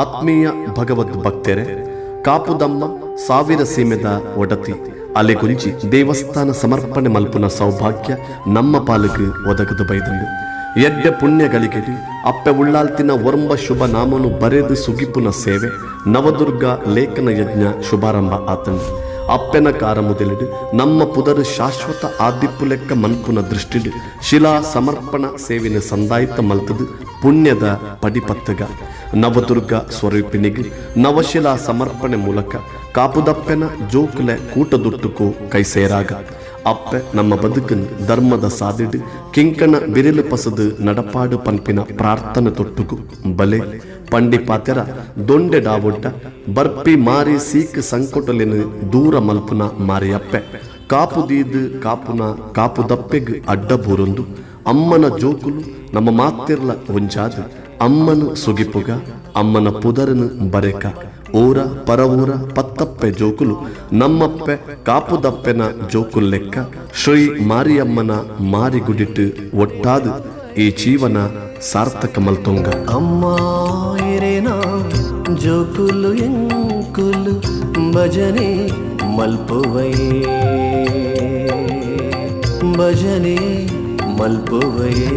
ಆತ್ಮೀಯ ಭಗವದ್ ಭಕ್ತರೆ, ಕಾಪುದಮ್ಮ ಸಾವಿರ ಸೀಮೆದ ಒಡತಿ ಅಲೆಗುಂಜಿ ದೇವಸ್ಥಾನ ಸಮರ್ಪಣೆ ಮಲ್ಪುನ ಸೌಭಾಗ್ಯ ನಮ್ಮ ಪಾಲಿಗೆ ಒದಗದು ಬೈದಂಡು ಎಡ್ಡೆ ಪುಣ್ಯಗಳಿಗೆ ಅಪ್ಪೆ ಉಳ್ಳಾಲ್ತಿನ ಒರಂಬ ಶುಭ ನಾಮನು ಬರೆದು ಸುಗಿಪುನ ಸೇವೆ, ನವದುರ್ಗ ಲೇಖನ ಯಜ್ಞ ಶುಭಾರಂಭ ಆತಂಡು ಅಪ್ಪೆನ ಕಾರ ಮುದಲಿಡು ನಮ್ಮ ಪುದರು ಶಾಶ್ವತ ಆದಿಪ್ಪು ಲೆಕ್ಕ ಮನ್ಪುನ ದೃಷ್ಟಿಡು ಶಿಲಾ ಸಮರ್ಪಣ ಸೇವಿನ ಸಂದಾಯಿತ ಮಲ್ತದು ಪುಣ್ಯದ ಪಡಿಪತ್ತಗ. ನವದುರ್ಗ ಸ್ವರೂಪಿನಿಗೆ ನವಶಿಲಾ ಸಮರ್ಪಣೆ ಮೂಲಕ ಕಾಪುದಪ್ಪೆನ ಜೋಕುಲೆ ಕೂಟದುಟ್ಟುಕು ಕೈ ಸೇರಾಗ ಅಪ್ಪೆ ನಮ್ಮ ಬದುಕನ್ನು ಧರ್ಮದ ಸಾದಿಡು, ಕಿಂಕಣ ಬಿರಿಲು ಪಸದು ನಡಪಾಡು ಪನ್ಪಿನ ಪ್ರಾರ್ಥನೆ ತೊಟ್ಟುಕು. ಬಲೆ ಪಂಡಿಪಾತೆರ ದೊಂಡೆ ಡಾವುಡ್ಡ ಬರ್ಪಿ ಮಾರಿ ಸೀಕ್ ಸಂಕಟಲಿನ ದೂರ ಮಲ್ಪುನ ಮಾರಿಯಪ್ಪೆ. ಕಾಪುದೀದು ಕಾಪುನ, ಕಾಪುದಪ್ಪೆಗ್ ಅಡ್ಡ ಬೂರೊಂದು. ಅಮ್ಮನ ಜೋಕುಲು ನಮ್ಮ ಮಾತಿರ್ಲ ಒಂಜಾದ. ಅಮ್ಮನ ಸುಗಿಪುಗ ಅಮ್ಮನ ಪುದರನು ಬರೆಕ ಊರ ಪರವೂರ ಪತ್ತಪ್ಪೆ ಜೋಕುಲು ನಮ್ಮಪ್ಪೆ ಕಾಪುದಪ್ಪೆನ ಜೋಕುಲ್ ಲೆಕ್ಕ ಶ್ರೀ ಮಾರಿಯಮ್ಮನ ಮಾರಿಗುಡಿಟ್ಟು ಒಟ್ಟಾದು ಈ ಜೀವನ ಸಾರ್ಥಕ ಮಲ್ತೊಂಗ ಅಮ್ಮ ಇರೇನಾ ಜೋಕುಲು ಎಂಕುಲು ಭಜನೆ ಮಲ್ಪುವಯೇ ಭಜನೆ ಮಲ್ಪುವಯೇ